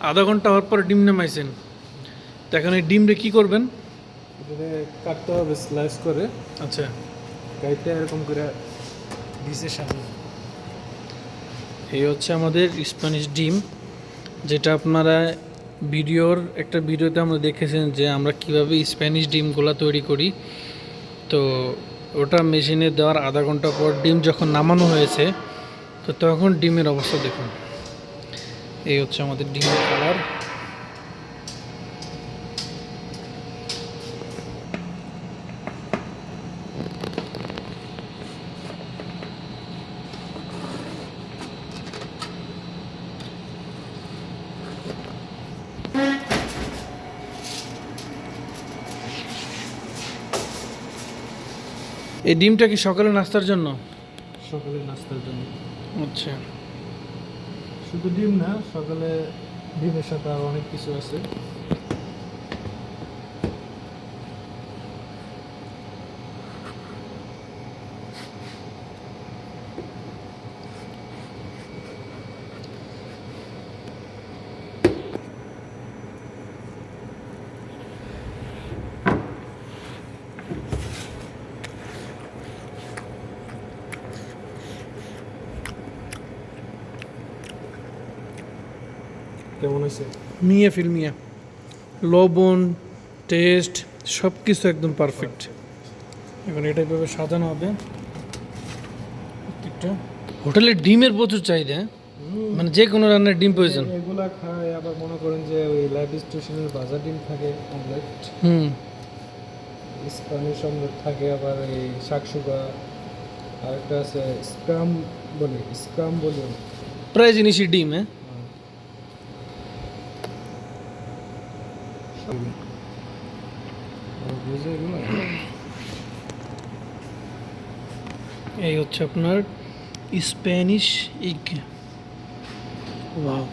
আধা ঘণ্টা হওয়ার পর ডিম নামাইছেন। তো এখন এই ডিমরে কি করবেন? কাটতে হবে স্লাইস করে। আচ্ছা। কাইটটা এরকম করে ডিসের সামনে। এই হচ্ছে আমাদের স্প্যানিশ ডিম যেটা আপনারা ভিডিওর একটা ভিডিওতে আমরা দেখেছেন যে আমরা কীভাবে স্প্যানিশ ডিমগুলো তৈরি করি। তো ওটা মেশিনে দেওয়ার আধা ঘণ্টা পর ডিম যখন নামানো হয়েছে তো তখন ডিমের অবস্থা দেখুন। এই হচ্ছে আমাদের ডিমের কালার। এই ডিমটা কি সকালে নাস্তার জন্য? সকালে নাস্তার জন্য। আচ্ছা। শুধু ডিম না সকালে ডিমের সাথে আর অনেক কিছু আছে। কেমন হয়েছে? মিয়া ফিল মিয়া। লবণ টেস্ট সব কিছু একদম পারফেক্ট এখন এটা এভাবে সাজানো হবে? প্রত্যেকটা। হোটেলের ডিমের প্রচুর চাহিদা হ্যাঁ? মানে যে কোনো রান্নার ডিম প্রয়োজন। এগুলা খায় আবার মনে করেন যে ওই লাইফ স্টেশনের বাজার ডিম থাকে অমলেট হুম। স্প্যানিশ অমলেট থাকে আবার এই শাকসুগা। আরেকটা আছে স্ক্রাম বলি স্ক্রাম বলি। প্রায় জিনিসই ডিম হ্যাঁ বুঝে এগুলো এই হচ্ছে আপনার স্প্যানিশ ইগ। ওয়াও